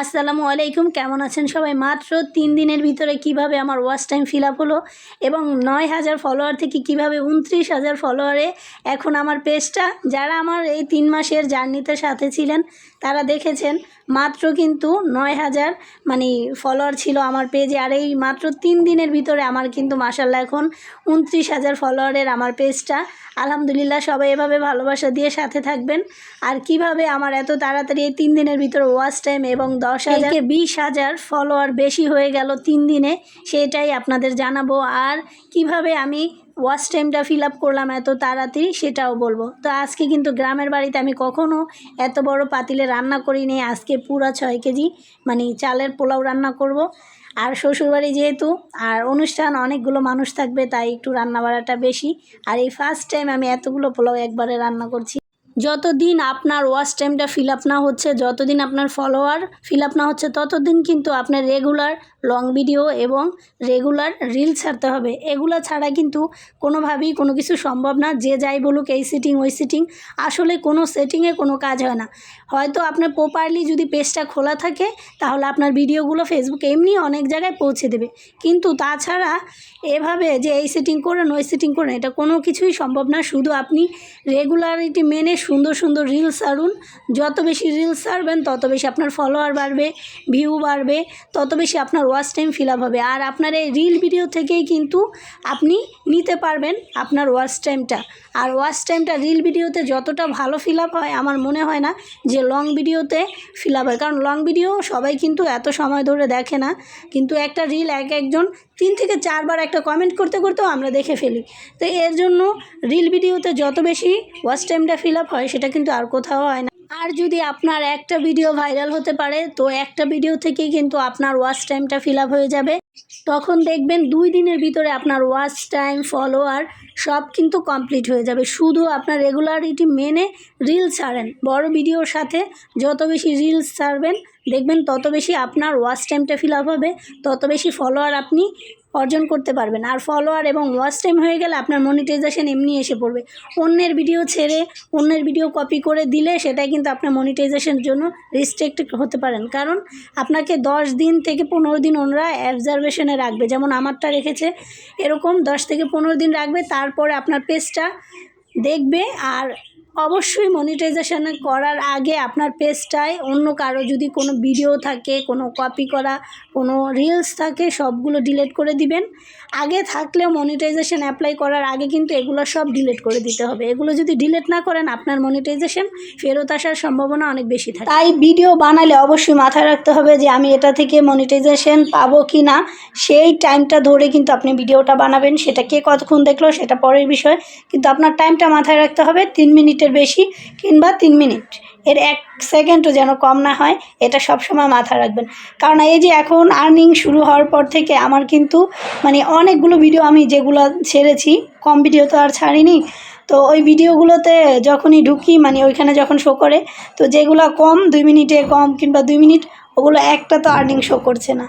আসসালামু আলাইকুম, কেমন আছেন সবাই? মাত্র তিন দিনের ভিতরে কীভাবে আমার ওয়াচ টাইম ফিল আপ হলো এবং নয় হাজার ফলোয়ার থেকে কীভাবে উনত্রিশ হাজার ফলোয়ারে এখন আমার পেজটা যারা আমার এই তিন মাসের জার্নিতে সাথে ছিলেন, তারা দেখেছেন মাত্র কিন্তু নয় হাজার মানে ফলোয়ার ছিল আমার পেজে আর এই মাত্র তিন দিনের ভিতরে আমার কিন্তু মাসাল্লাহ এখন উনত্রিশ হাজার ফলোয়ারের আমার পেজটা আলহামদুলিল্লাহ সবাই এভাবে ভালোবাসা দিয়ে সাথে থাকবেন। আর কীভাবে আমার এত তাড়াতাড়ি এই তিন দিনের ভিতরে ওয়াচ টাইম এবং দশ হাজার। বিশ হাজার ফলোয়ার বেশি হয়ে গেল তিন দিনে সেটাই আপনাদের জানাব। আর কীভাবে আমি ওয়াচ টাইমটা ফিল আপ করলাম এত তাড়াতাড়ি সেটাও বলব। তো আজকে কিন্তু গ্রামের বাড়িতে আমি কখনো এত বড় পাতিলে রান্না করিনি। আজকে পুরা ছয় কেজি মানে চালের পোলাও রান্না করব। আর শ্বশুরবাড়ি যেহেতু আর অনুষ্ঠান অনেকগুলো মানুষ থাকবে তাই একটু রান্না বাড়াটা বেশি। আর এই ফার্স্ট টাইম আমি এতগুলো পোলাও একবারে রান্না করছি। যতদিন আপনার ওয়াচ টাইমটা ফিল আপ না হচ্ছে, যতদিন আপনার ফলোয়ার ফিল আপ না হচ্ছে, ততদিন কিন্তু আপনার রেগুলার লং ভিডিও এবং রেগুলার রিল ছাড়তে হবে। এগুলো ছাড়া কিন্তু কোনোভাবেই কোনো কিছু সম্ভব না। যে যাই বলুক, এই সিটিং ওই সিটিং আসলে কোনো সেটিংয়ে কোনো কাজ হয় না। হয়তো আপনার প্রপারলি যদি পেজটা খোলা থাকে, তাহলে আপনার ভিডিওগুলো ফেসবুকে এমনি অনেক জায়গায় পৌঁছে দেবে। কিন্তু তাছাড়া এভাবে যে এই সেটিং করেন, ওই সেটিং করেন, এটা কোনো কিছুই সম্ভব না। শুধু আপনি রেগুলারিটি মেনে সুন্দর সুন্দর রিলস ছাড়ুন। যত বেশি রিলস ছাড়বেন, তত বেশি আপনার ফলোয়ার বাড়বে ভিউ বাড়বে, তত বেশি আপনার ওয়াচ টাইম ফিল আপ হবে। আর আপনার এই রিল ভিডিও থেকেই কিন্তু আপনি নিতে পারবেন আপনার ওয়াচ টাইমটা আর ওয়াচ টাইমটা রিল ভিডিওতে যতটা ভালো ফিল আপ হয়, আমার মনে হয় না যে লং ভিডিওতে ফিল আপ হয়। কারণ লং ভিডিও সবাই কিন্তু এত সময় ধরে দেখে না। কিন্তু একটা রিল এক একজন তিন থেকে চারবার একটা কমেন্ট করতে করতেও আমরা দেখে ফেলি। তো এর জন্য রিল ভিডিওতে যত বেশি ওয়াচ টাইমটা ফিল আপ হয়, সেটা কিন্তু আর কোথাও হয় না। আর যদি আপনার একটা ভিডিও ভাইরাল হতে পারে, তো একটা ভিডিও থেকে কিন্তু আপনার ওয়াচ টাইমটা ফিল আপ হয়ে যাবে। তখন দেখবেন দুই দিনের ভিতরে আপনার ওয়াচ টাইম ফলোয়ার সব কিন্তু কমপ্লিট হয়ে যাবে। শুধু আপনার রেগুলারিটি মেনে রিল ছাড়েন। বড় ভিডিওর সাথে যত বেশি রিলস ছাড়বেন, দেখবেন তত বেশি আপনার ওয়াচ টাইমটা ফিল আপ হবে, তত বেশি ফলোয়ার আপনি অর্জন করতে পারবেন। আর ফলোয়ার এবং ওয়াচ টাইম হয়ে গেলে আপনার মনিটাইজেশন এমনি এসে পড়বে। অন্যের ভিডিও ছেড়ে, অন্যের ভিডিও কপি করে দিলে সেটাই কিন্তু আপনার মনিটাইজেশনের জন্য রিস্ট্রিক্টেড হতে পারেন। কারণ আপনাকে দশ দিন থেকে পনেরো দিন ওনারা অবজারভেশনে রাখবে। যেমন আমারটা রেখেছে, এরকম দশ থেকে পনেরো দিন রাখবে। তারপরে আপনার পেজটা দেখবে আর অবশ্যই মনিটাইজেশন করার আগে আপনার পেজটায় অন্য কারও যদি কোনো ভিডিও থাকে, কোনো কপি করা, কোনো রিলস থাকে, সবগুলো ডিলিট করে দিবেন। আগে থাকলেও মনিটাইজেশান অ্যাপ্লাই করার আগে কিন্তু এগুলো সব ডিলিট করে দিতে হবে। এগুলো যদি ডিলিট না করেন, আপনার মনিটাইজেশান ফেরত আসার সম্ভাবনা অনেক বেশি থাকে। তাই ভিডিও বানালে অবশ্যই মাথায় রাখতে হবে যে আমি এটা থেকে মনিটাইজেশান পাবো কি না সেই টাইমটা ধরে কিন্তু আপনি ভিডিওটা বানাবেন। সেটা কে কতক্ষণ দেখল, সেটা পরের বিষয়। কিন্তু আপনার টাইমটা মাথায় রাখতে হবে তিন মিনিটের বেশি কিংবা তিন মিনিট। এর এক সেকেন্ডও যেন কম না হয়, এটা সবসময় মাথায় রাখবেন। কারণ এই যে এখন আর্নিং শুরু হওয়ার পর থেকে আমার কিন্তু মানে অনেকগুলো ভিডিও আমি যেগুলো ছেড়েছি, কম ভিডিও তো আর ছাড়িনি, তো ওই ভিডিওগুলোতে যখনই ঢুকি মানে ওইখানে যখন শো করে, তো যেগুলো কম দুই মিনিটে কম কিংবা দুই মিনিট, ওগুলো একটা তো আর্নিং শো করছে না।